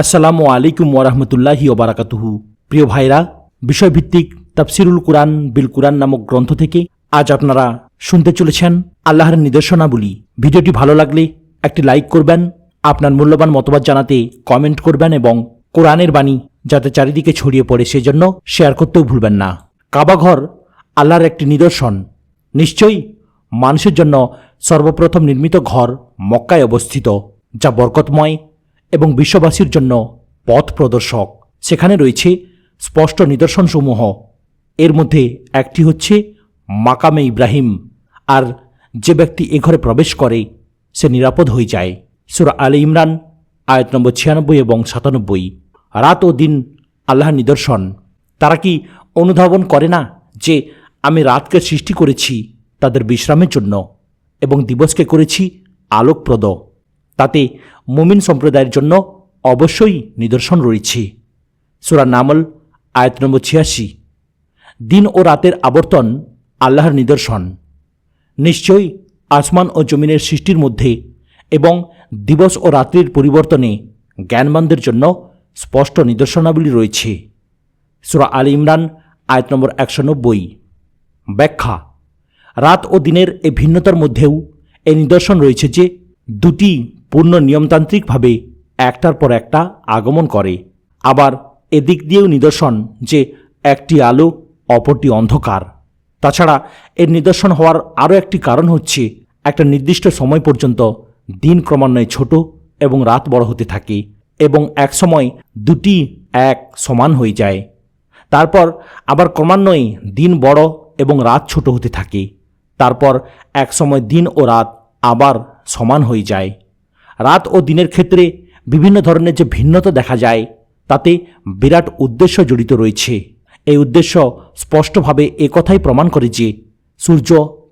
আসসালামু আলাইকুম ওরহমতুল্লাহি ওবারাকাতুহু প্রিয় ভাইরা, বিষয়ভিত্তিক তাফসিরুল কুরআন বিল কুরআন নামক গ্রন্থ থেকে আজ আপনারা শুনতে চলেছেন আল্লাহর নির্দেশনাবলী ভিডিওটি ভালো লাগলে একটি লাইক করবেন, আপনার মূল্যবান মতবাদ জানাতে কমেন্ট করবেন এবং কোরআনের বাণী যাতে চারিদিকে ছড়িয়ে পড়ে সেজন্য শেয়ার করতেও ভুলবেন না। কাবাঘর আল্লাহর একটি নিদর্শন। নিশ্চয়ই মানুষের জন্য সর্বপ্রথম নির্মিত ঘর মক্কায় অবস্থিত, যা বরকতময় এবং বিশ্ববাসীর জন্য পথ প্রদর্শক। সেখানে রয়েছে স্পষ্ট নিদর্শনসমূহ। এর মধ্যে একটি হচ্ছে মাকামে ইব্রাহিম। আর যে ব্যক্তি এ ঘরে প্রবেশ করে, সে নিরাপদ হয়ে যায়। সুরা আলী ইমরান, আয়াত নম্বর ছিয়ানব্বই এবং সাতানব্বই। রাত ও দিন আল্লাহর নিদর্শন। তারা কি অনুধাবন করে না যে আমি রাতকে সৃষ্টি করেছি তাদের বিশ্রামের জন্য এবং দিবসকে করেছি আলোকপ্রদ? তাতে মুমিন সম্প্রদায়ের জন্য অবশ্যই নিদর্শন রয়েছে। সুরা নামল, আয়াত নম্বর ছিয়াশি। দিন ও রাতের আবর্তন আল্লাহর নিদর্শন। নিশ্চয়ই আসমান ও জমিনের সৃষ্টির মধ্যে এবং দিবস ও রাত্রির পরিবর্তনে জ্ঞানবানদের জন্য স্পষ্ট নিদর্শনাবলী রয়েছে। সুরা আল ইমরান, আয়াত নম্বর একশো নব্বই। ব্যাখ্যা, রাত ও দিনের এই ভিন্নতার মধ্যেও এই নিদর্শন রয়েছে যে দুটি পূর্ণ নিয়মতান্ত্রিকভাবে একটার পর একটা আগমন করে। আবার এদিক দিয়েও নিদর্শন যে একটি আলো, অপরটি অন্ধকার। তাছাড়া এর নিদর্শন হওয়ার আরও একটি কারণ হচ্ছে একটা নির্দিষ্ট সময় পর্যন্ত দিন ক্রমান্বয়ে ছোট এবং রাত বড় হতে থাকে এবং এক সময় দুটি এক সমান হয়ে যায়। তারপর আবার ক্রমান্বয়ে দিন বড় এবং রাত ছোট হতে থাকে। তারপর এক সময় দিন ও রাত আবার সমান হয়ে যায়। রাত ও দিনের ক্ষেত্রে বিভিন্ন ধরনের যে ভিন্নতা দেখা যায়, তাতে বিরাট উদ্দেশ্য জড়িত রয়েছে। এই উদ্দেশ্য স্পষ্টভাবে একথাই প্রমাণ করে যে সূর্য,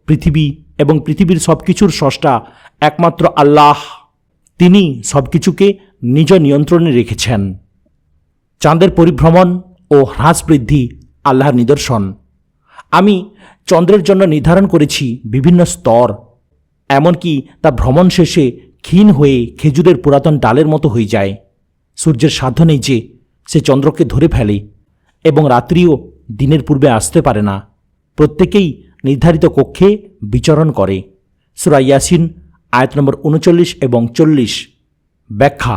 পৃথিবী এবং পৃথিবীর সব কিছুর স্রষ্টা একমাত্র আল্লাহ। তিনি সব কিছুকে নিজ নিয়ন্ত্রণে রেখেছেন। চাঁদের পরিভ্রমণ ও হ্রাস বৃদ্ধি আল্লাহর নিদর্শন। আমি চন্দ্রের জন্য নির্ধারণ করেছি বিভিন্ন স্তর। এমনকি তা ভ্রমণ শেষে ক্ষীণ হয়ে খেজুরের পুরাতন ডালের মতো হয়ে যায়। সূর্যের সাধ্য নেই যে সে চন্দ্রকে ধরে ফেলে এবং রাত্রিও দিনের পূর্বে আসতে পারে না। প্রত্যেকেই নির্ধারিত কক্ষে বিচরণ করে। সুরা ইয়াসিন, আয়াত নম্বর উনচল্লিশ এবং চল্লিশ। ব্যাখ্যা,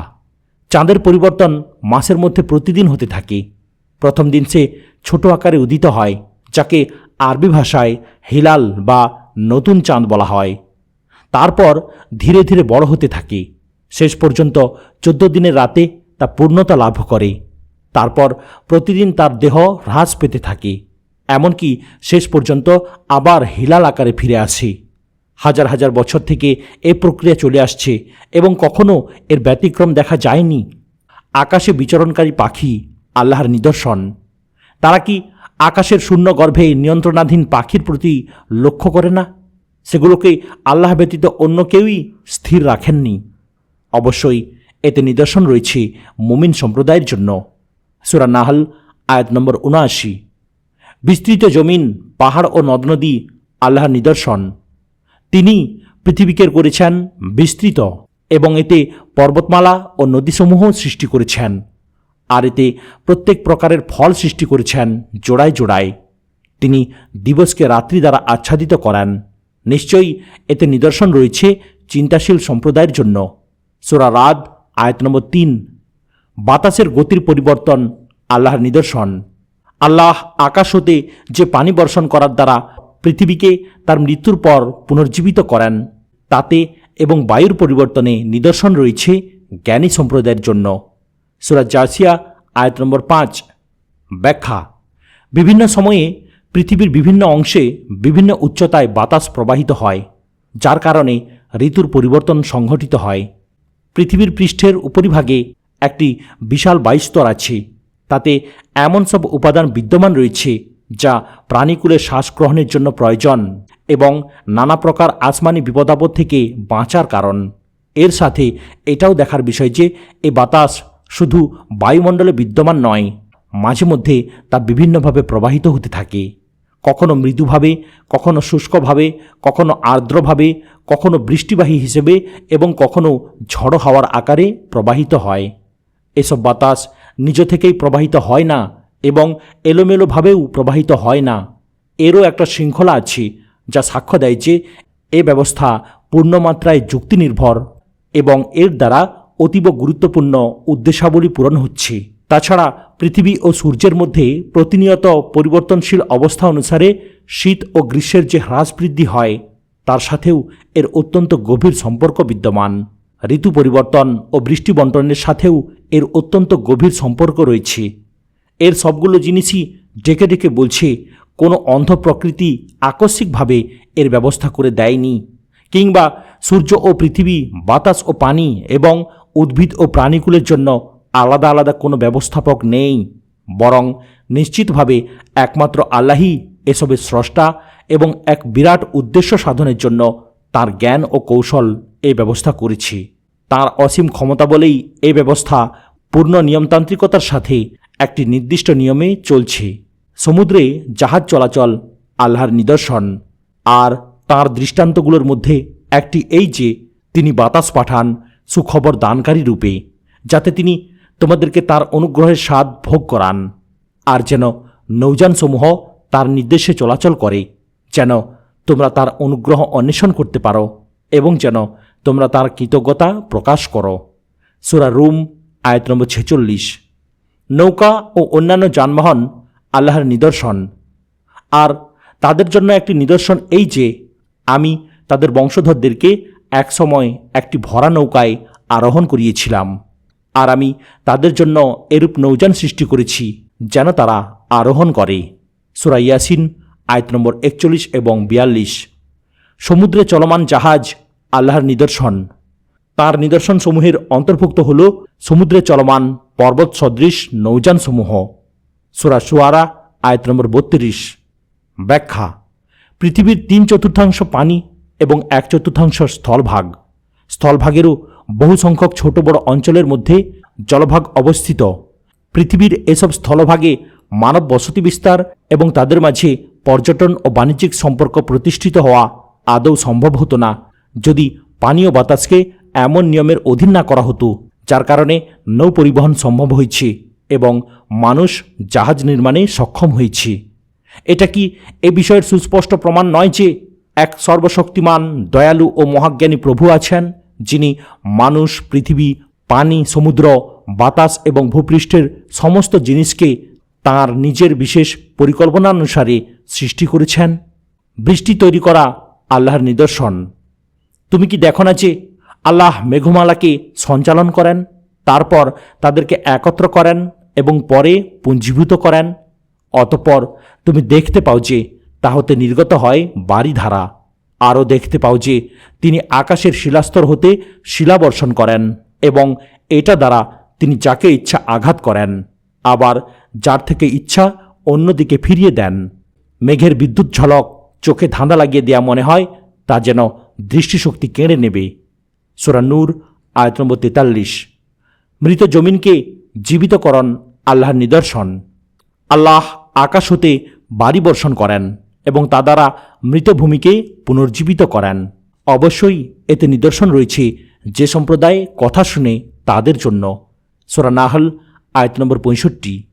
চাঁদের পরিবর্তন মাসের মধ্যে প্রতিদিন হতে থাকে। প্রথম দিন সে ছোট আকারে উদিত হয়, যাকে আরবি ভাষায় হিলাল বা নতুন চাঁদ বলা হয়। তারপর ধীরে ধীরে বড় হতে থাকে। শেষ পর্যন্ত চোদ্দ দিনের রাতে তা পূর্ণতা লাভ করে। তারপর প্রতিদিন তার দেহ হ্রাস পেতে থাকে। এমনকি শেষ পর্যন্ত আবার হিলাল আকারে ফিরে আসে। হাজার হাজার বছর থেকে এ প্রক্রিয়া চলে আসছে এবং কখনো এর ব্যতিক্রম দেখা যায়নি। আকাশে বিচরণকারী পাখি আল্লাহর নিদর্শন। তারা কি আকাশের শূন্য গর্ভে নিয়ন্ত্রণাধীন পাখির প্রতি লক্ষ্য করে না? সেগুলোকে আল্লাহ ব্যতীত অন্য কেউই স্থির রাখেননি। অবশ্যই এতে নিদর্শন রয়েছে মুমিন সম্প্রদায়ের জন্য। সুরা নাহল, আয়াত নম্বর উনআশি। বিস্তৃত জমিন, পাহাড় ও নদ নদী আল্লাহর নিদর্শন। তিনি পৃথিবীকে করেছেন বিস্তৃত এবং এতে পর্বতমালা ও নদীসমূহ সৃষ্টি করেছেন। আর এতে প্রত্যেক প্রকারের ফল সৃষ্টি করেছেন জোড়ায় জোড়ায়। তিনি দিবসকে রাত্রি দ্বারা আচ্ছাদিত করান। নিশ্চয়ই এতে নিদর্শন রয়েছে চিন্তাশীল সম্প্রদায়ের জন্য। সোরা রাদ, আয়াত নম্বর তিন। বাতাসের গতির পরিবর্তন, আল্লাহর নিদর্শন। আল্লাহ আকাশ হতে যে পানি বর্ষণ করার দ্বারা পৃথিবীকে তার মৃত্যুর পর পুনর্জীবিত করেন, তাতে এবং বায়ুর পরিবর্তনে নিদর্শন রয়েছে জ্ঞানী সম্প্রদায়ের জন্য। সুরাজ জার্সিয়া, আয়াত নম্বর পাঁচ। ব্যাখ্যা। বিভিন্ন সময়ে পৃথিবীর বিভিন্ন অংশে বিভিন্ন উচ্চতায় বাতাস প্রবাহিত হয়, যার কারণে ঋতুর পরিবর্তন সংঘটিত হয়। পৃথিবীর পৃষ্ঠের উপরিভাগে একটি বিশাল বায়ুস্তর আছে। তাতে এমন সব উপাদান বিদ্যমান রয়েছে, যা প্রাণীকুলের শ্বাস গ্রহণের জন্য প্রয়োজন এবং নানা প্রকার আসমানি বিপদাপদ থেকে বাঁচার কারণ। এর সাথে এটাও দেখার বিষয় যে, এ বাতাস শুধু বায়ুমণ্ডলে বিদ্যমান নয়, মাঝে মধ্যে তা বিভিন্নভাবে প্রবাহিত হতে থাকে। কখনো মৃদুভাবে, কখনো শুষ্কভাবে, কখনো আর্দ্রভাবে, কখনো বৃষ্টিবাহী হিসেবে এবং কখনো ঝড়ো হাওয়ার আকারে প্রবাহিত হয়। এসব বাতাস নিজ থেকেই প্রবাহিত হয় না এবং এলোমেলোভাবেও প্রবাহিত হয় না। এরও একটা শৃঙ্খলা আছে যা সাক্ষ্য দেয় যে এ ব্যবস্থা পূর্ণমাত্রায় যুক্তিনির্ভর এবং এর দ্বারা অতীব গুরুত্বপূর্ণ উদ্দেশ্যাবলী পূরণ হচ্ছে। তাছাড়া পৃথিবী ও সূর্যের মধ্যে প্রতিনিয়ত পরিবর্তনশীল অবস্থা অনুসারে শীত ও গ্রীষ্মের যে হ্রাস বৃদ্ধি হয়, তার সাথেও এর অত্যন্ত গভীর সম্পর্ক বিদ্যমান। ঋতু পরিবর্তন ও বৃষ্টি বন্টনের সাথেও এর অত্যন্ত গভীর সম্পর্ক রয়েছে। এর সবগুলো জিনিসই ডেকে ডেকে বলছে, কোনো অন্ধ প্রকৃতি আকস্মিকভাবে এর ব্যবস্থা করে দেয়নি, কিংবা সূর্য ও পৃথিবী, বাতাস ও পানি এবং উদ্ভিদ ও প্রাণীকুলের জন্য আলাদা আলাদা কোনো ব্যবস্থাপক নেই, বরং নিশ্চিতভাবে একমাত্র আল্লাহই এসবের স্রষ্টা এবং এক বিরাট উদ্দেশ্য সাধনের জন্য তার জ্ঞান ও কৌশল এই ব্যবস্থা করেছে। তার অসীম ক্ষমতা বলেই এই ব্যবস্থা পূর্ণ নিয়মতান্ত্রিকতার সাথে একটি নির্দিষ্ট নিয়মে চলছে। সমুদ্রে জাহাজ চলাচল আল্লাহর নিদর্শন, আর তার দৃষ্টান্তগুলোর মধ্যে একটি এই যে, তিনি বাতাস পাঠান সুখবর দানকারী রূপে, যাতে তিনি তোমাদেরকে তার অনুগ্রহের স্বাদ ভোগ করান, আর যেন নৌযানসমূহ তার নির্দেশে চলাচল করে, যেন তোমরা তার অনুগ্রহ অন্বেষণ করতে পারো, এবং যেন তোমরা তার কৃতজ্ঞতা প্রকাশ করো। সুরা রুম, আয়াত নম্বর ছেচল্লিশ। নৌকা ও অন্যান্য যানবাহন আল্লাহর নিদর্শন। আর তাদের জন্য একটি নিদর্শন এই যে, আমি তাদের বংশধরদেরকে একসময় একটি ভরা নৌকায় আরোহণ করিয়েছিলাম। আর আমি তাদের জন্য এরূপ নৌযান সৃষ্টি করেছি, যেন তারা আরোহণ করে। সুরা ইয়াসিন, আয়ত নম্বর একচল্লিশ এবং বিয়াল্লিশ। সমুদ্রে চলমান জাহাজ আল্লাহর নিদর্শন। তার নিদর্শনসমূহের অন্তর্ভুক্ত হল সমুদ্রে চলমান পর্বত সদৃশ নৌযানসমূহ। সুরা সুয়ারা আয়ত নম্বর বত্রিশ। ব্যাখ্যা, পৃথিবীর তিন চতুর্থাংশ পানি এবং এক চতুর্থাংশ স্থলভাগ। স্থলভাগেরও বহু সংখ্যক ছোট বড় অঞ্চলের মধ্যে জলভাগ অবস্থিত। পৃথিবীর এসব স্থলভাগে মানব বসতি বিস্তার এবং তাদের মাঝে পর্যটন ও বাণিজ্যিক সম্পর্ক প্রতিষ্ঠিত হওয়া আদৌ সম্ভব হতো না। যদি পানীয় বাতাসকে এমন নিয়মের অধীন না করা হতো, যার কারণে নৌ পরিবহন সম্ভব হয়েছে এবং মানুষ জাহাজ নির্মাণে সক্ষম হয়েছে। এটা কি এ বিষয়ের সুস্পষ্ট প্রমাণ নয় যে এক সর্বশক্তিমান, দয়ালু ও মহাজ্ঞানী প্রভু আছেন? যিনি মানুষ, পৃথিবী, পানি, সমুদ্র, বাতাস এবং ভূপৃষ্ঠের সমস্ত জিনিসকে তার নিজের বিশেষ পরিকল্পনানুসারে সৃষ্টি করেছেন। বৃষ্টি তৈরি করা আল্লাহর নিদর্শন। তুমি কি দেখো না যে আল্লাহ মেঘমালাকে সঞ্চালন করেন, তারপর তাদেরকে একত্র করেন এবং পরে পুঞ্জীভূত করেন? অতপর তুমি দেখতে পাও যে তা হতে নির্গত হয় বাড়িধারা। আরও দেখতে পাও যে তিনি আকাশের শিলাস্তর হতে শিলাবর্ষণ করেন এবং এটা দ্বারা তিনি যাকে ইচ্ছা আঘাত করেন, আবার যার থেকে ইচ্ছা অন্যদিকে ফিরিয়ে দেন। মেঘের বিদ্যুৎ ঝলক চোখে ধাঁধা লাগিয়ে দেয়া মনে হয় তা যেন দৃষ্টিশক্তি কেড়ে নেবে। সোরা নূর, আয়ত নম্বর তেতাল্লিশ। মৃত জমিনকে জীবিতকরণ আল্লাহর নিদর্শন। আল্লাহ আকাশ হতে বাড়ি বর্ষণ করেন এবং তা দ্বারা মৃত ভূমিকে পুনর্জীবিত করেন। অবশ্যই এতে নিদর্শন রয়েছে যে সম্প্রদায় কথা শুনে তাদের জন্য। সোরা নাহল, আয়ত নম্বর পঁয়ষট্টি।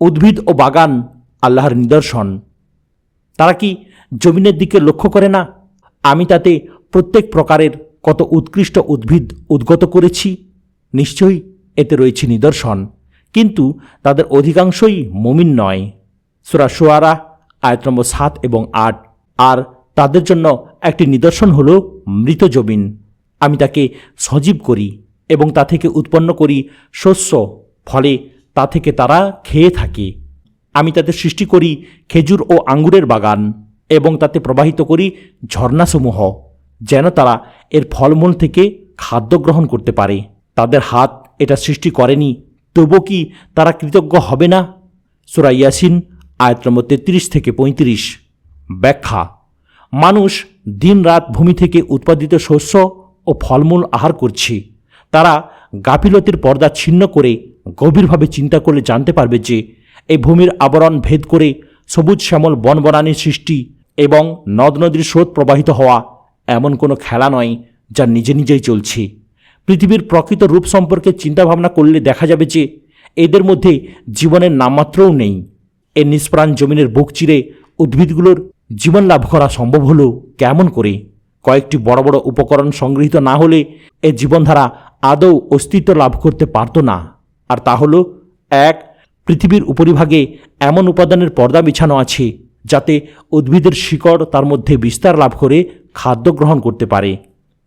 উদ্ভিদ ও বাগান আল্লাহর নিদর্শন। তারা কি জমিনের দিকে লক্ষ্য করে না? আমি তাতে প্রত্যেক প্রকারের কত উৎকৃষ্ট উদ্ভিদ উদ্গত করেছি? নিশ্চয়ই এতে রয়েছে নিদর্শন। কিন্তু তাদের অধিকাংশই মমিন নয়। সুরা সোয়ারা আয়ত নম্বর সাত এবং আট। আর তাদের জন্য একটি নিদর্শন হল মৃত জমিন। আমি তাকে সজীব করি এবং তা থেকে উৎপন্ন করি শস্য, ফলে তা থেকে তারা খেয়ে থাকে। আমি তাদের সৃষ্টি করি খেজুর ও আঙ্গুরের বাগান এবং তাতে প্রবাহিত করি ঝর্ণাসমূহ, যেন তারা এর ফলমূল থেকে খাদ্য গ্রহণ করতে পারে। তাদের হাত এটা সৃষ্টি করেনি, তবু কি তারা কৃতজ্ঞ হবে না? সুরা ইয়াসিন, আয়াত নম্বর তেত্রিশ থেকে পঁয়ত্রিশ। ব্যাখ্যা। মানুষ দিনরাত ভূমি থেকে উৎপাদিত শস্য ও ফলমূল আহার করছে। তারা গাফিলতির পর্দা ছিন্ন করে গভীরভাবে চিন্তা করলে জানতে পারবে যে, এই ভূমির আবরণ ভেদ করে সবুজ শ্যামল বনবনানির সৃষ্টি এবং নদ নদীর স্রোত প্রবাহিত হওয়া এমন কোনো খেলা নয় যা নিজে নিজেই চলছে। পৃথিবীর প্রকৃত রূপ সম্পর্কে চিন্তাভাবনা করলে দেখা যাবে যে, এদের মধ্যে জীবনের নামমাত্রও নেই। এ নিষ্প্রাণ জমিনের বুক চিরে উদ্ভিদগুলোর জীবন লাভ করা সম্ভব হলো কেমন করে? কয়েকটি বড় বড় উপকরণ সংগৃহীত না হলে এ জীবনধারা আদৌ অস্তিত্ব লাভ করতে পারত না। আর তা হলো, এক, পৃথিবীর উপরিভাগে এমন উপাদানের পর্দা বিছানো আছে যাতে উদ্ভিদের শিকড় তার মধ্যে বিস্তার লাভ করে খাদ্য গ্রহণ করতে পারে।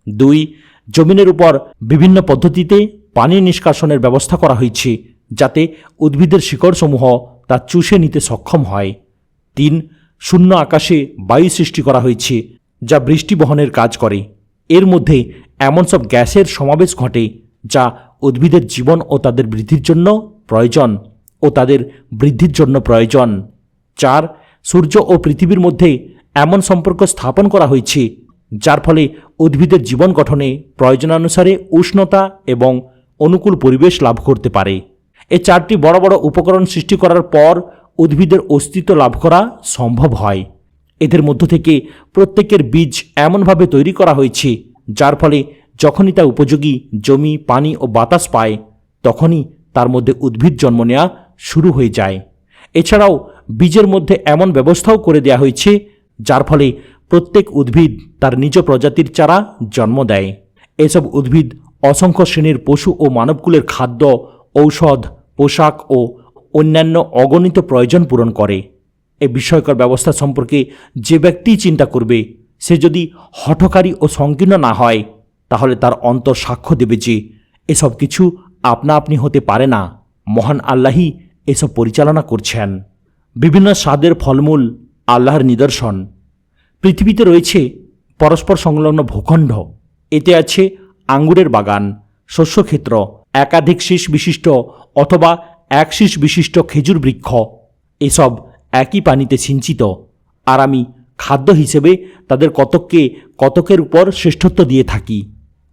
দুই, জমিনের উপর বিভিন্ন পদ্ধতিতে পানি নিষ্কাশনের ব্যবস্থা করা হয়েছে যাতে উদ্ভিদের শিকড়সমূহ তা চুষে নিতে সক্ষম হয়। তিন শূন্য আকাশে বায়ু সৃষ্টি করা হয়েছে, যা বৃষ্টি বহনের কাজ করে। এর মধ্যে এমন সব গ্যাসের সমাবেশ ঘটে, যা উদ্ভিদের জীবন ও তাদের বৃদ্ধির জন্য প্রয়োজন ও তাদের বৃদ্ধির জন্য প্রয়োজন। চার, সূর্য ও পৃথিবীর মধ্যে এমন সম্পর্ক স্থাপন করা হয়েছে, যার ফলে উদ্ভিদের জীবন গঠনে প্রয়োজনানুসারে উষ্ণতা এবং অনুকূল পরিবেশ লাভ করতে পারে। এই চারটি বড় বড় উপকরণ সৃষ্টি করার পর উদ্ভিদের অস্তিত্ব লাভ করা সম্ভব হয়। এদের মধ্য থেকে প্রত্যেকের বীজ এমনভাবে তৈরি করা হয়েছে, যার ফলে যখনই তা উপযোগী জমি, পানি ও বাতাস পায়, তখনই তার মধ্যে উদ্ভিদ জন্ম নেওয়া শুরু হয়ে যায়। এছাড়াও বীজের মধ্যে এমন ব্যবস্থাও করে দেওয়া হয়েছে, যার ফলে প্রত্যেক উদ্ভিদ তার নিজ প্রজাতির চারা জন্ম দেয়। এসব উদ্ভিদ অসংখ্য শ্রেণির পশু ও মানবকুলের খাদ্য, ঔষধ, পোশাক ও অন্যান্য অগণিত প্রয়োজন পূরণ করে। এ বিষয়কর ব্যবস্থা সম্পর্কে যে ব্যক্তি চিন্তা করবে, সে যদি হঠকারী ও সংকীর্ণ না হয়, তাহলে তার অন্তর সাক্ষ্য দেবে যে এসব কিছু আপনা আপনি হতে পারে না। মহান আল্লাহই এসব পরিচালনা করছেন। বিভিন্ন স্বাদের ফলমূল, আল্লাহর নিদর্শন। পৃথিবীতে রয়েছে পরস্পর সংলগ্ন ভূখণ্ড। এতে আছে আঙ্গুরের বাগান, শস্যক্ষেত্র, একাধিক শীষ বিশিষ্ট অথবা এক শীষ বিশিষ্ট খেজুর বৃক্ষ। এসব একই পানিতে সিঞ্চিত। আর আমি খাদ্য হিসেবে তাদের কতককে কতকের উপর শ্রেষ্ঠত্ব দিয়ে থাকি।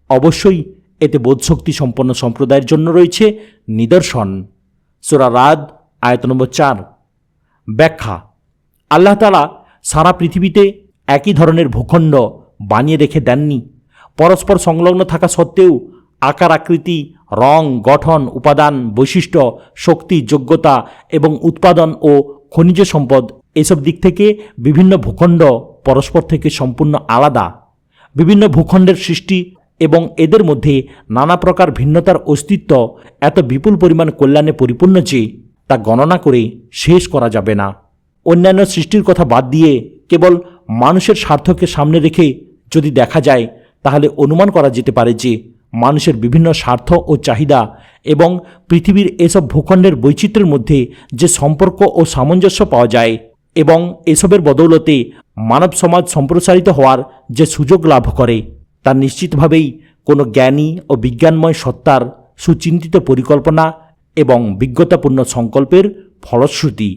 অবশ্যই এতে বোধশক্তি সম্পন্ন সম্প্রদায়ের জন্য রয়েছে নিদর্শন। সোরা রাদ, আয়ত নম্বর চার। ব্যাখ্যা। আল্লাহ তালা সারা পৃথিবীতে একই ধরনের ভূখণ্ড বানিয়ে রেখে দেননি। পরস্পর সংলগ্ন থাকা সত্ত্বেও আকার আকৃতি রং, গঠন, উপাদান, বৈশিষ্ট্য, শক্তি, যোগ্যতা এবং উৎপাদন ও খনিজ সম্পদ এসব দিক থেকে বিভিন্ন ভূখণ্ড পরস্পর থেকে সম্পূর্ণ আলাদা। বিভিন্ন ভূখণ্ডের সৃষ্টি এবং এদের মধ্যে নানা প্রকার ভিন্নতার অস্তিত্ব এত বিপুল পরিমাণ কল্যাণে পরিপূর্ণ যে তা গণনা করে শেষ করা যাবে না। অন্যান্য সৃষ্টির কথা বাদ দিয়ে কেবল মানুষের স্বার্থকে সামনে রেখে যদি দেখা যায়, তাহলে অনুমান করা যেতে পারে যে মানুষের বিভিন্ন স্বার্থ ও চাহিদা এবং পৃথিবীর এসব ভূখণ্ডের বৈচিত্র্যের মধ্যে যে সম্পর্ক ও সামঞ্জস্য পাওয়া যায় এবং এসবের বদৌলতে মানব সমাজ সম্প্রসারিত হওয়ার যে সুযোগ লাভ করে, তা নিশ্চিতভাবেই কোনো জ্ঞানী ও বিজ্ঞানময় সত্তার সুচিন্তিত পরিকল্পনা এবং বিজ্ঞতাপূর্ণ সংকল্পের ফলশ্রুতি।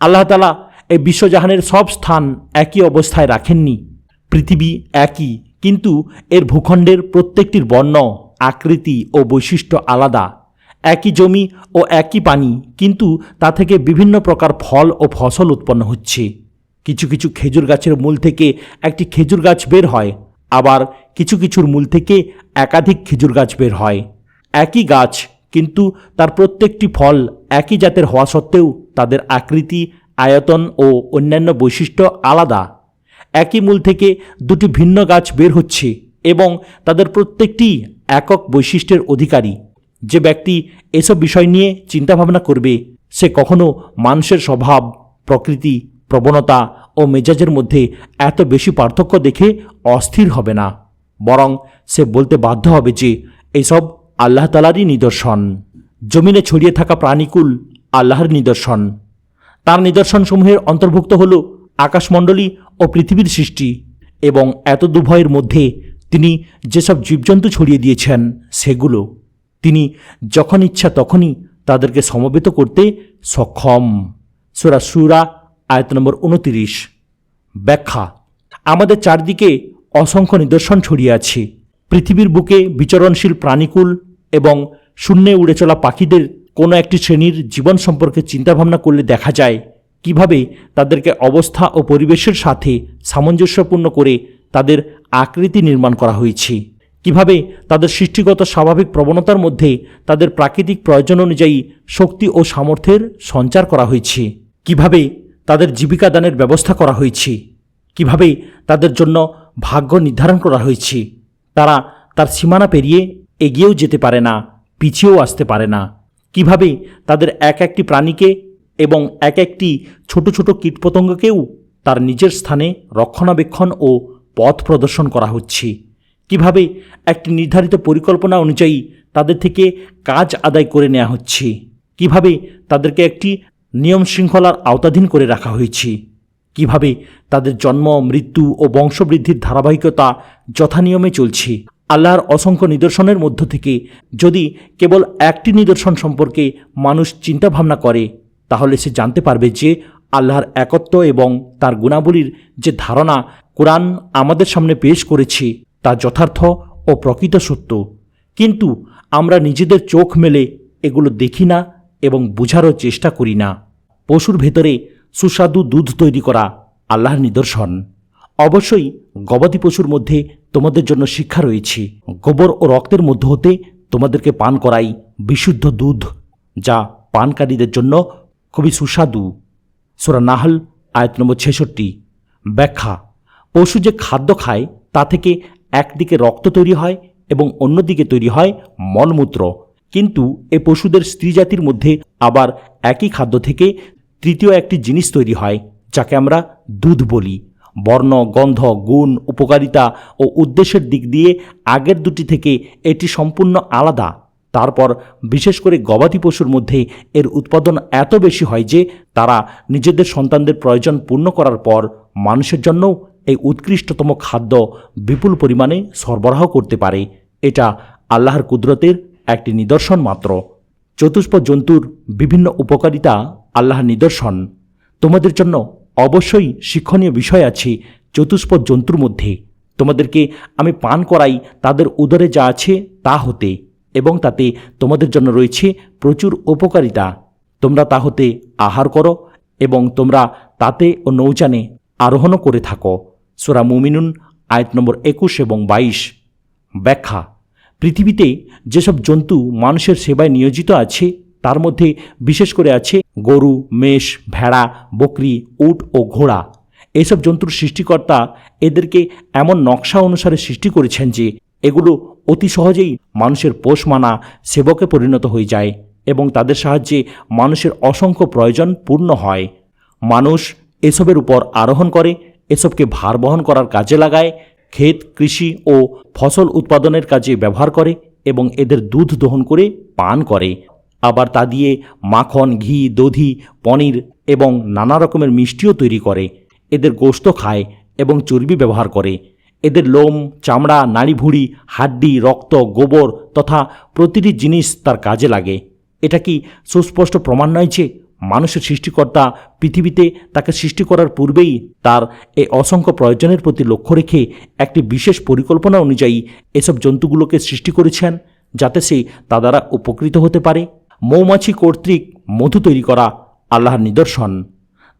আল্লাহ তালা এই বিশ্বজাহানের সব স্থান একই অবস্থায় রাখেননি, পৃথিবী একই কিন্তু এর ভূখণ্ডের প্রত্যেকটির বর্ণ, আকৃতি ও বৈশিষ্ট্য আলাদা। একই জমি ও একই পানি, কিন্তু তা থেকে বিভিন্ন প্রকার ফল ও ফসল উৎপন্ন হচ্ছে। কিছু কিছু খেজুর গাছের মূল থেকে একটি খেজুর গাছ বের হয়, আবার কিছু কিছুর মূল থেকে একাধিক খেজুর গাছ বের হয়। একই গাছ, কিন্তু তার প্রত্যেকটি ফল একই জাতের হওয়া সত্ত্বেও তাদের আকৃতি, আয়তন ও অন্যান্য বৈশিষ্ট্য আলাদা। একই মূল থেকে দুটি ভিন্ন গাছ বের হচ্ছে এবং তাদের প্রত্যেকটি একক বৈশিষ্ট্যের অধিকারী। যে ব্যক্তি এসব বিষয় নিয়ে চিন্তাভাবনা করবে, সে কখনো মানুষের স্বভাব, প্রকৃতি, প্রবণতা ও মেজাজের মধ্যে এত বেশি পার্থক্য দেখে অস্থির হবে না, বরং সে বলতে বাধ্য হবে যে এসব আল্লাহ তালারই নিদর্শন। জমিনে ছড়িয়ে থাকা প্রাণীকুল আল্লাহর নিদর্শন। তার নিদর্শনসমূহের অন্তর্ভুক্ত হল আকাশমণ্ডলী ও পৃথিবীর সৃষ্টি এবং এত দুভয়ের মধ্যে তিনি যেসব জীবজন্তু ছড়িয়ে দিয়েছেন, সেগুলো তিনি যখন ইচ্ছা তখনই তাদেরকে সমবেত করতে সক্ষম। সুরা সুরা, আয়ত নম্বর উনতিরিশ। ব্যাখ্যা, আমাদের চারদিকে অসংখ্য নিদর্শন ছড়িয়ে আছে। পৃথিবীর বুকে বিচরণশীল প্রাণীকুল এবং শূন্যে উড়ে চলা পাখিদের কোনো একটি শ্রেণির জীবন সম্পর্কে চিন্তাভাবনা করলে দেখা যায় কীভাবে তাদেরকে অবস্থা ও পরিবেশের সাথে সামঞ্জস্যপূর্ণ করে তাদের আকৃতি নির্মাণ করা হয়েছে? কীভাবে তাদের সৃষ্টিগত স্বাভাবিক প্রবণতার মধ্যে তাদের প্রাকৃতিক প্রয়োজন অনুযায়ী শক্তি ও সামর্থ্যের সঞ্চার করা হয়েছে? কীভাবে তাদের জীবিকা দানের ব্যবস্থা করা হয়েছে? কীভাবে তাদের জন্য ভাগ্য নির্ধারণ করা হয়েছে? তারা তার সীমানা পেরিয়ে এগিয়েও যেতে পারে না, পিছিয়েও আসতে পারে না। কীভাবে তাদের এক একটি প্রাণীকে এবং এক একটি ছোট ছোট কীটপতঙ্গকেও তার নিজের স্থানে রক্ষণাবেক্ষণ ও পথ প্রদর্শন করা হচ্ছে। কীভাবে একটি নির্ধারিত পরিকল্পনা অনুযায়ী তাদের থেকে কাজ আদায় করে নেওয়া হচ্ছে? কীভাবে তাদেরকে একটি নিয়ম শৃঙ্খলার আওতাধীন করে রাখা হয়েছে? কীভাবে তাদের জন্ম, মৃত্যু ও বংশবৃদ্ধির ধারাবাহিকতা যথানিয়মে চলছে? আল্লাহর অসংখ্য নিদর্শনের মধ্য থেকে যদি কেবল একটি নিদর্শন সম্পর্কে মানুষ চিন্তাভাবনা করে তাহলে সে জানতে পারবে যে আল্লাহর একত্ব এবং তার গুণাবলীর যে ধারণা কোরআন আমাদের সামনে পেশ করেছে তা যথার্থ ও প্রকৃত সত্য। কিন্তু আমরা নিজেদের চোখ মেলে এগুলো দেখি না এবং বোঝারও চেষ্টা করি না। পশুর ভেতরে সুস্বাদু দুধ তৈরি করা আল্লাহর নিদর্শন। অবশ্যই গবাদি পশুর মধ্যে তোমাদের জন্য শিক্ষা রয়েছে। গোবর ও রক্তের মধ্য হতে তোমাদেরকে পান করাই বিশুদ্ধ দুধ, যা পানকারীদের জন্য খুবই সুস্বাদু। সোরা নাহল, আয়ত নম্বর ছেষট্টি। ব্যাখ্যা, পশু যে খাদ্য খায়, তা থেকে একদিকে রক্ত তৈরি হয় এবং অন্যদিকে তৈরি হয় মলমূত্র। কিন্তু এ পশুদের স্ত্রী জাতির মধ্যে আবার একই খাদ্য থেকে তৃতীয় একটি জিনিস তৈরি হয়, যাকে আমরা দুধ বলি। বর্ণ, গন্ধ, গুণ, উপকারিতা ও উদ্দেশ্যের দিক দিয়ে আগের দুটি থেকে এটি সম্পূর্ণ আলাদা। তারপর বিশেষ করে গবাদি পশুর মধ্যে এর উৎপাদন এত বেশি হয় যে তারা নিজেদের সন্তানদের প্রয়োজন পূর্ণ করার পর মানুষের জন্যও এই উৎকৃষ্টতম খাদ্য বিপুল পরিমাণে সরবরাহ করতে পারে। এটা আল্লাহর কুদরতের একটি নিদর্শন মাত্র। চতুষ্প জন্তুর বিভিন্ন উপকারিতা আল্লাহর নিদর্শন। তোমাদের জন্য অবশ্যই শিক্ষণীয় বিষয় আছে চতুষ্প জন্তুর মধ্যে। তোমাদেরকে আমি পান করাই তাদের উদরে যা আছে তা হতে। এবং তাতে তোমাদের জন্য রয়েছে প্রচুর উপকারিতা। তোমরা তা হতে আহার করো এবং তোমরা তাতে ও নৌজানে আরোহণও করে থাকো। সোরা মুমিনুন, আয়াত নম্বর একুশ এবং বাইশ। ব্যাখ্যা, পৃথিবীতে যেসব জন্তু মানুষের সেবায় নিয়োজিত আছে, তার মধ্যে বিশেষ করে আছে গরু, মেষ, ভেড়া, বকরি, উট ও ঘোড়া। এসব জন্তুর সৃষ্টিকর্তা এদেরকে এমন নকশা অনুসারে সৃষ্টি করেছেন যে এগুলো অতি সহজেই মানুষের পোষ মানা সেবকে পরিণত হয়ে যায় এবং তাদের সাহায্যে মানুষের অসংখ্য প্রয়োজন পূর্ণ হয়। মানুষ এসবের উপর আরোহণ করে, এসবকে ভার বহন করার কাজে লাগায়, ক্ষেত, কৃষি ও ফসল উৎপাদনের কাজে ব্যবহার করে এবং এদের দুধ দহন করে পান করে। আবার তা দিয়ে মাখন, ঘি, দধি, পনির এবং নানা রকমের মিষ্টিও তৈরি করে। এদের গোস্ত খায় এবং চর্বি ব্যবহার করে। এদের লোম, চামড়া, নাড়িভুড়ি, হাড্ডি, রক্ত, গোবর তথা প্রতিটি জিনিস তার কাজে লাগে। এটা কি সুস্পষ্ট প্রমাণ নয় যে মানুষের সৃষ্টিকর্তা পৃথিবীতে তাকে সৃষ্টি করার পূর্বেই তার এই অসংখ্য প্রয়োজনের প্রতি লক্ষ্য রেখে একটি বিশেষ পরিকল্পনা অনুযায়ী এসব জন্তুগুলোকে সৃষ্টি করেছেন, যাতে সে তা দ্বারা উপকৃত হতে পারে। মৌমাছি কর্তৃক মধু তৈরি করা আল্লাহর নিদর্শন।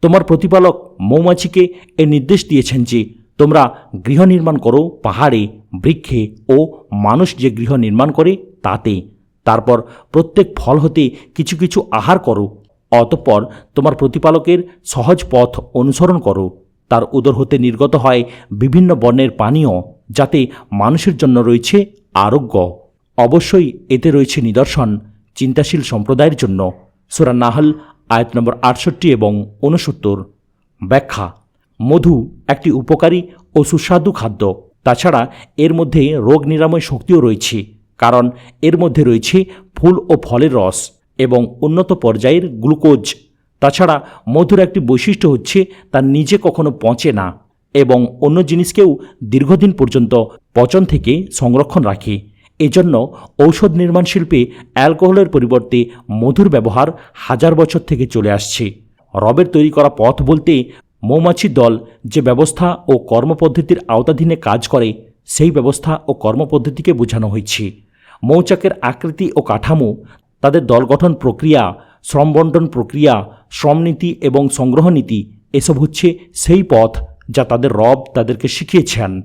তোমার প্রতিপালক মৌমাছিকে এ নির্দেশ দিয়েছেন যে তোমরা গৃহ নির্মাণ করো, পাহাড়ে, বৃক্ষে ও মানুষ যে গৃহ নির্মাণ করে তাতে। তারপর প্রত্যেক ফল হতে কিছু কিছু আহার করো। অতঃপর তোমার প্রতিপালকের সহজ পথ অনুসরণ করো। তার উদর হতে নির্গত হয় বিভিন্ন বর্ণের পানীয়, যাতে মানুষের জন্য রয়েছে আরোগ্য। অবশ্যই এতে রয়েছে নিদর্শন, চিন্তাশীল সম্প্রদায়ের জন্য। সুরা নাহল, আয়াত নম্বর আটষট্টি এবং ঊনসত্তর। ব্যাখ্যা মধু একটি উপকারী ও সুস্বাদু খাদ্য। তাছাড়া এর মধ্যে রোগ নিরাময় শক্তিও রয়েছে, কারণ এর মধ্যে রয়েছে ফুল ও ফলের রস এবং উন্নত পর্যায়ের গ্লুকোজ। তাছাড়া মধুর একটি বৈশিষ্ট্য হচ্ছে তার নিজে কখনো পচে না এবং অন্য জিনিসকেও দীর্ঘদিন পর্যন্ত পচন থেকে সংরক্ষণ রাখে। এজন্য ঔষধ নির্মাণ শিল্পে অ্যালকোহলের পরিবর্তে মধুর ব্যবহার হাজার বছর থেকে চলে আসছে। রবের তৈরি করা পথ বলতে মৌমাছির দল যে ব্যবস্থা ও কর্মপদ্ধতির আওতাধীনে কাজ করে, সেই ব্যবস্থা ও কর্মপদ্ধতিকে বোঝানো হয়েছে। মৌচাকের আকৃতি ও কাঠামো, তাদের দল গঠন প্রক্রিয়া, শ্রম শ্রমবন্টন প্রক্রিয়া শ্রমনীতি এবং সংগ্রহ নীতি, এসব হচ্ছে সেই পথ যা তাদের রব তাদেরকে শিখিয়েছেন।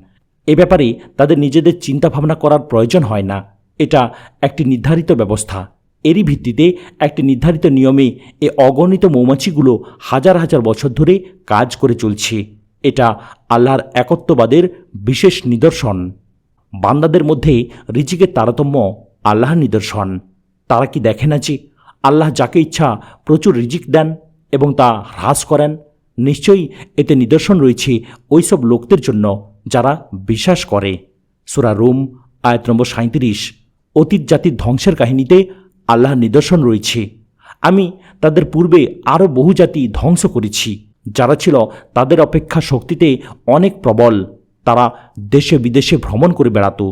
এ ব্যাপারে তাদের নিজেদের চিন্তা ভাবনা করার প্রয়োজন হয় না। এটা একটি নির্ধারিত ব্যবস্থা। এরই ভিত্তিতে একটি নির্ধারিত নিয়মে এ অগণিত মৌমাছিগুলো হাজার হাজার বছর ধরে কাজ করে চলছে। এটা আল্লাহর একত্ববাদের বিশেষ নিদর্শন। বান্দাদের মধ্যে রিজিকের তারতম্য আল্লাহর নিদর্শন। তারা কি দেখে না যে আল্লাহ যাকে ইচ্ছা প্রচুর রিজিক দেন এবং তা হ্রাস করেন? নিশ্চয়ই এতে নিদর্শন রয়েছে ওইসব লোকদের জন্য যারা বিশ্বাস করে। সুরা রোম, আয়াত নম্বর সাঁত্রিশ অতীত জাতির ধ্বংসের কাহিনীতে আল্লাহর নিদর্শন রয়েছে। আমি তাদের পূর্বে আরও বহু জাতি ধ্বংস করেছি, যারা ছিল তাদের অপেক্ষা শক্তিতে অনেক প্রবল। তারা দেশে বিদেশে ভ্রমণ করে বেড়াতো।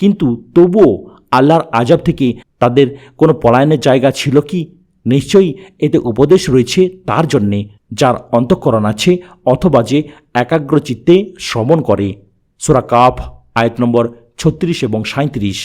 কিন্তু তবুও আল্লাহর আজাব থেকে তাদের কোনো পলায়নের জায়গা ছিল কি? নিশ্চয়ই এতে উপদেশ রয়েছে তার জন্যে, যার অন্তঃকরণ আছে অথবা যে একাগ্র চিত্তে করে। সুরা কাফ, আয়াত নম্বর ছত্রিশ এবং সাঁত্রিশ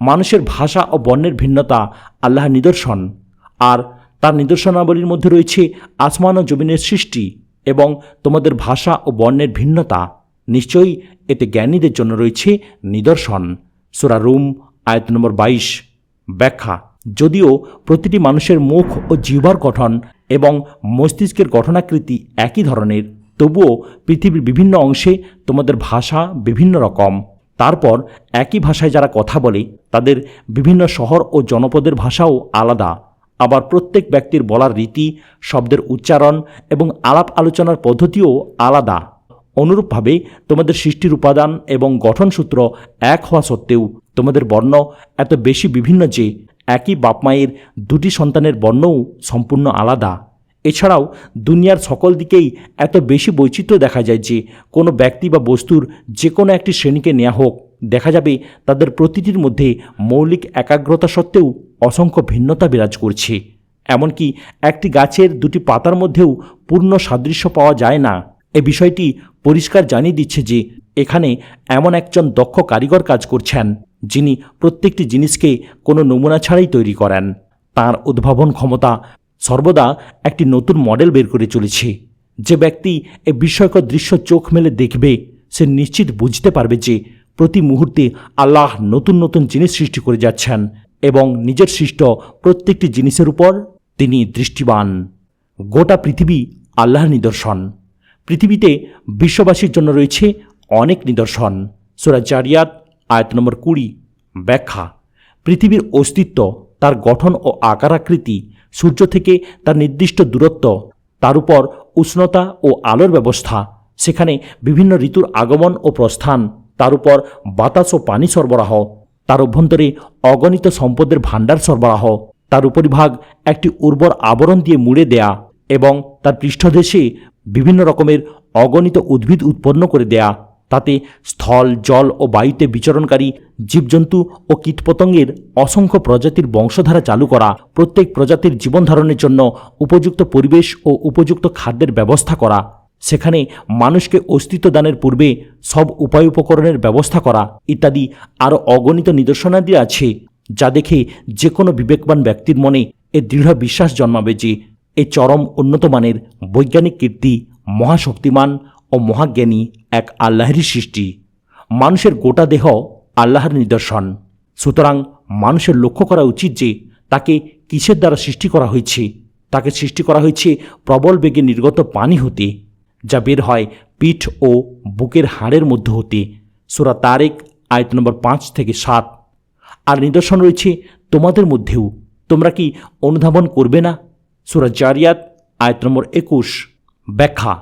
মানুষের ভাষা ও বর্ণের ভিন্নতা আল্লাহর নিদর্শন। আর তার নিদর্শনাবলীর মধ্যে রয়েছে আসমান ও জমিনের সৃষ্টি এবং তোমাদের ভাষা ও বর্ণের ভিন্নতা। নিশ্চয়ই এতে জ্ঞানীদের জন্য রয়েছে নিদর্শন। সুরা রুম, আয়ত নম্বর বাইশ, ব্যাখ্যা। যদিও প্রতিটি মানুষের মুখ ও জিহ্বার গঠন এবং মস্তিষ্কের গঠনাকৃতি একই ধরনের, তবুও পৃথিবীর বিভিন্ন অংশে তোমাদের ভাষা বিভিন্ন রকম। তারপর একই ভাষায় যারা কথা বলে তাদের বিভিন্ন শহর ও জনপদের ভাষাও আলাদা। আবার প্রত্যেক ব্যক্তির বলার রীতি, শব্দের উচ্চারণ এবং আলাপ আলোচনার পদ্ধতিও আলাদা। অনুরূপভাবে তোমাদের সৃষ্টির উপাদান এবং গঠনসূত্র এক হওয়া সত্ত্বেও তোমাদের বর্ণ এত বেশি বিভিন্ন যে একই বাপ মায়ের দুটি সন্তানের বর্ণও সম্পূর্ণ আলাদা। এছাড়াও দুনিয়ার সকল দিকেই এত বেশি বৈচিত্র্য দেখা যায় যে কোনো ব্যক্তি বা বস্তুর যে কোনো একটি শ্রেণীকে নেওয়া হোক। দেখা যাবে তাদের প্রতিটির মধ্যে মৌলিক একাগ্রতা সত্ত্বেও অসংখ্য ভিন্নতা বিরাজ করছে। এমনকি একটি গাছের দুটি পাতার মধ্যেও পূর্ণ সাদৃশ্য পাওয়া যায় না। এ বিষয়টি পরিষ্কার জানিয়ে দিচ্ছে যে এখানে এমন একজন দক্ষ কারিগর কাজ করছেন, যিনি প্রত্যেকটি জিনিসকে কোনো নমুনা ছাড়াই তৈরি করেন। তার উদ্ভাবন ক্ষমতা সর্বদা একটি নতুন মডেল বের করে চলেছে। যে ব্যক্তি এ বিস্ময়কর দৃশ্য চোখ মেলে দেখবে, সে নিশ্চিত বুঝতে পারবে যে প্রতি মুহূর্তে আল্লাহ নতুন নতুন জিনিস সৃষ্টি করে যাচ্ছেন এবং নিজের সৃষ্ট প্রত্যেকটি জিনিসের উপর তিনি দৃষ্টিবান। গোটা পৃথিবী আল্লাহর নিদর্শন। পৃথিবীতে বিশ্ববাসীর জন্য রয়েছে অনেক নিদর্শন। জারিয়াত, আয়ত নম্বর কুড়ি, ব্যাখ্যা। পৃথিবীর অস্তিত্ব, তার গঠন ও আকার আকৃতি, সূর্য থেকে তার নির্দিষ্ট দূরত্ব, তার উপর উষ্ণতা ও আলোর ব্যবস্থা, সেখানে বিভিন্ন ঋতুর আগমন ও প্রস্থান তার উপর বাতাস ও পানি সরবরাহ, তার অভ্যন্তরে অগণিত সম্পদের ভাণ্ডার সরবরাহ, তার উপরিভাগ একটি উর্বর আবরণ দিয়ে মুড়ে দেয়া এবং তার পৃষ্ঠদেশে বিভিন্ন রকমের অগণিত উদ্ভিদ উৎপন্ন করে দেয়া। তাতে স্থল, জল ও বায়ুতে বিচরণকারী জীবজন্তু ও কীটপতঙ্গের অসংখ্য প্রজাতির বংশধারা চালু করা প্রত্যেক প্রজাতির জীবন ধারণের জন্য উপযুক্ত পরিবেশ ও উপযুক্ত খাদ্যের ব্যবস্থা করা। সেখানে মানুষকে অস্তিত্ব দানের পূর্বে সব উপায় উপকরণের ব্যবস্থা করা ইত্যাদি আরও অগণিত নিদর্শনাদি আছে, যা দেখে যে কোনো বিবেকবান ব্যক্তির মনে এ দৃঢ় বিশ্বাস জন্মাবে যে এ চরম উন্নত মানের বৈজ্ঞানিক কীর্তি মহাশক্তিমান ও মহাজ্ঞানী এক আল্লাহেরই সৃষ্টি। মানুষের গোটা দেহ আল্লাহর নিদর্শন। সুতরাং মানুষের লক্ষ্য করা উচিত যে তাকে কিসের দ্বারা সৃষ্টি করা হয়েছে? তাকে সৃষ্টি করা হয়েছে প্রবল বেগে নির্গত পানি হতে। যা বের হয় পিঠ ও বুকের হাড়ের মধ্যে হতে। সুরা তারেক আয়ত নম্বর পাঁচ থেকে সাত। আর নিদর্শন রয়েছে তোমাদের মধ্যেও। তোমরা কি অনুধাবন করবে না? সুরা জারিয়াত, আয়ত নম্বর একুশ। ব্যাখ্যা,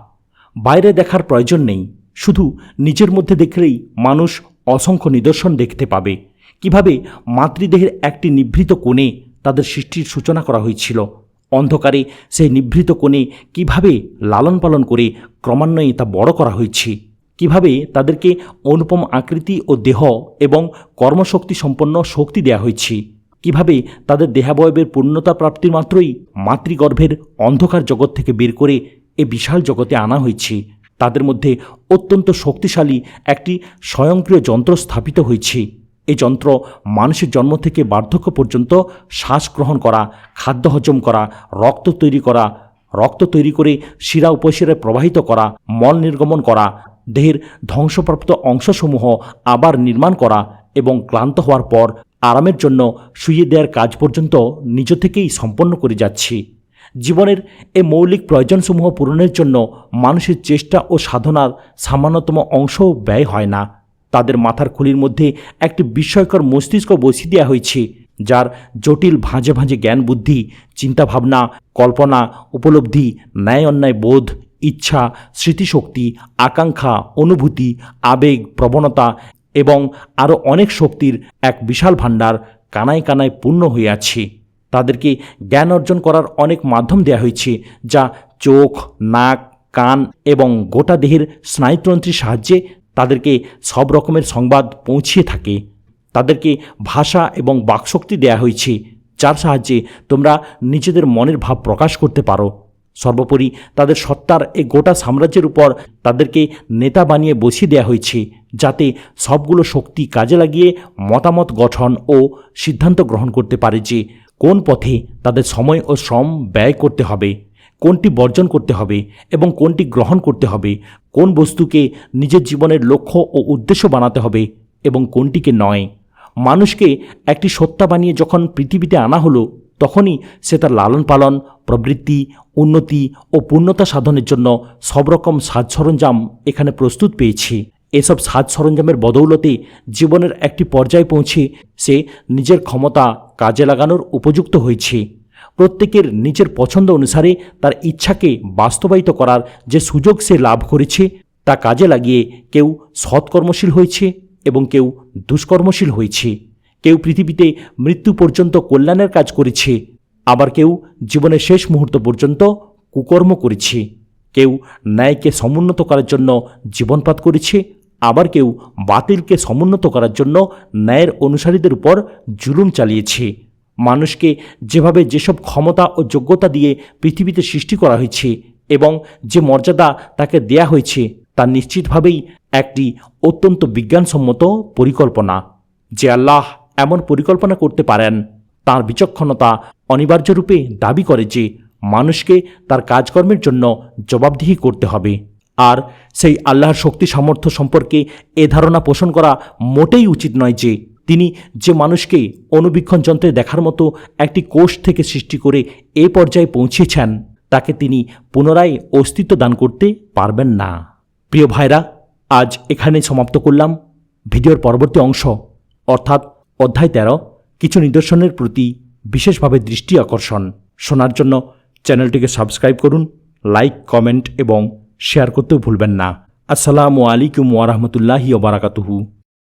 বাইরে দেখার প্রয়োজন নেই। শুধু নিজের মধ্যে দেখলেই মানুষ অসংখ্য নিদর্শন দেখতে পাবে। কীভাবে মাতৃদেহের একটি নিভৃত কোণে তাদের সৃষ্টির সূচনা করা হয়েছিল। অন্ধকারে সেই নিভৃত কোণে কীভাবে লালন পালন করে ক্রমান্বয়ে তা বড় করা হয়েছে? কীভাবে তাদেরকে অনুপম আকৃতি ও দেহ এবং কর্মশক্তি সম্পন্ন শক্তি দেয়া হয়েছে? কীভাবে তাদের দেহাবয়বের পূর্ণতা প্রাপ্তির মাত্রই মাতৃগর্ভের অন্ধকার জগৎ থেকে বের করে এ বিশাল জগতে আনা হয়েছে? তাদের মধ্যে অত্যন্ত শক্তিশালী একটি স্বয়ংক্রিয় যন্ত্র স্থাপিত হয়েছে। এই যন্ত্র মানুষের জন্ম থেকে বার্ধক্য পর্যন্ত শ্বাস গ্রহণ করা, খাদ্য হজম করা, রক্ত তৈরি করা, রক্ত তৈরি করে শিরা উপশিরায় প্রবাহিত করা, মল নির্গমন করা, দেহের ধ্বংসপ্রাপ্ত অংশসমূহ আবার নির্মাণ করা এবং ক্লান্ত হওয়ার পর আরামের জন্য শুয়ে দেওয়ার কাজ পর্যন্ত নিজ থেকেই সম্পন্ন করে যাচ্ছি। জীবনের এ মৌলিক প্রয়োজনসমূহ পূরণের জন্য মানুষের চেষ্টা ও সাধনার সামান্যতম অংশও ব্যয় হয় না। তাদের মাথার খুলির মধ্যে একটি বিস্ময়কর মস্তিষ্ক বসিয়ে দেওয়া হয়েছে, যার জটিল ভাঁজে ভাঁজে জ্ঞান বুদ্ধি, চিন্তাভাবনা, কল্পনা, উপলব্ধি, ন্যায় অন্যায় বোধ, ইচ্ছা, স্মৃতিশক্তি, আকাঙ্ক্ষা, অনুভূতি, আবেগ, প্রবণতা এবং আরও অনেক শক্তির এক বিশাল ভাণ্ডার কানায় কানায় পূর্ণ হয়ে আছে। তাদেরকে জ্ঞান অর্জন করার অনেক মাধ্যম দেওয়া হয়েছে, যা চোখ, নাক, কান এবং গোটা দেহের স্নায়ুতন্ত্রের সাহায্যে তাদেরকে সব রকমের সংবাদ পৌঁছিয়ে থাকে। তাদেরকে ভাষা এবং বাকশক্তি দেয়া হয়েছে। যার সাহায্যে তোমরা নিজেদের মনের ভাব প্রকাশ করতে পারো। সর্বোপরি তাদের সত্তার এই গোটা সাম্রাজ্যের উপর তাদেরকে নেতা বানিয়ে বসিয়ে দেওয়া হয়েছে, যাতে সবগুলো শক্তি কাজে লাগিয়ে মতামত গঠন ও সিদ্ধান্ত গ্রহণ করতে পারে যে কোন পথে তাদের সময় ও শ্রম ব্যয় করতে হবে। কোনটি বর্জন করতে হবে এবং কোনটি গ্রহণ করতে হবে, কোন বস্তুকে নিজের জীবনের লক্ষ্য ও উদ্দেশ্য বানাতে হবে এবং কোনটিকে নয়। মানুষকে একটি সত্তা বানিয়ে যখন পৃথিবীতে আনা হলো, তখনই সে তার লালন পালন, প্রবৃত্তি, উন্নতি ও পূর্ণতা সাধনের জন্য সব রকম সাজ সরঞ্জাম এখানে প্রস্তুত পেয়েছে। এসব সাজ সরঞ্জামের বদৌলতে জীবনের একটি পর্যায়ে পৌঁছে সে নিজের ক্ষমতা কাজে লাগানোর উপযুক্ত হয়েছে। প্রত্যেকের নিজের পছন্দ অনুসারে তার ইচ্ছাকে বাস্তবায়িত করার যে সুযোগ সে লাভ করেছে, তা কাজে লাগিয়ে কেউ সৎকর্মশীল হয়েছে এবং কেউ দুষ্কর্মশীল হয়েছে। কেউ পৃথিবীতে মৃত্যু পর্যন্ত কল্যাণের কাজ করেছে, আবার কেউ জীবনের শেষ মুহূর্ত পর্যন্ত কুকর্ম করেছে। কেউ ন্যায়কে সমুন্নত করার জন্য জীবনপাত করেছে, আবার কেউ বাতিলকে সমুন্নত করার জন্য ন্যায়ের অনুসারীদের উপর জুলুম চালিয়েছে। মানুষকে যেভাবে যেসব ক্ষমতা ও যোগ্যতা দিয়ে পৃথিবীতে সৃষ্টি করা হয়েছে এবং যে মর্যাদা তাকে দেয়া হয়েছে, তা নিশ্চিতভাবেই একটি অত্যন্ত বিজ্ঞানসম্মত পরিকল্পনা। যে আল্লাহ এমন পরিকল্পনা করতে পারেন, তার বিচক্ষণতা অনিবার্যরূপে দাবি করে যে মানুষকে তার কাজকর্মের জন্য জবাবদিহি করতে হবে। আর সেই আল্লাহর শক্তি সামর্থ্য সম্পর্কে এ ধারণা পোষণ করা মোটেই উচিত নয় যে তিনি যে মানুষকে অনুবীক্ষণ যন্ত্রে দেখার মতো একটি কোষ থেকে সৃষ্টি করে এ পর্যায়ে পৌঁছেছেন, তাকে তিনি পুনরায় অস্তিত্ব দান করতে পারবেন না। প্রিয় ভাইরা আজ এখানে সমাপ্ত করলাম। ভিডিওর পরবর্তী অংশ, অর্থাৎ অধ্যায় তেরো, কিছু নিদর্শনের প্রতি বিশেষভাবে দৃষ্টি আকর্ষণ। শোনার জন্য চ্যানেলটিকে সাবস্ক্রাইব করুন, লাইক, কমেন্ট এবং শেয়ার করতেও ভুলবেন না। আসসালামু আলাইকুম ওয়ারহমতুল্লাহি ওবরাকাতুহু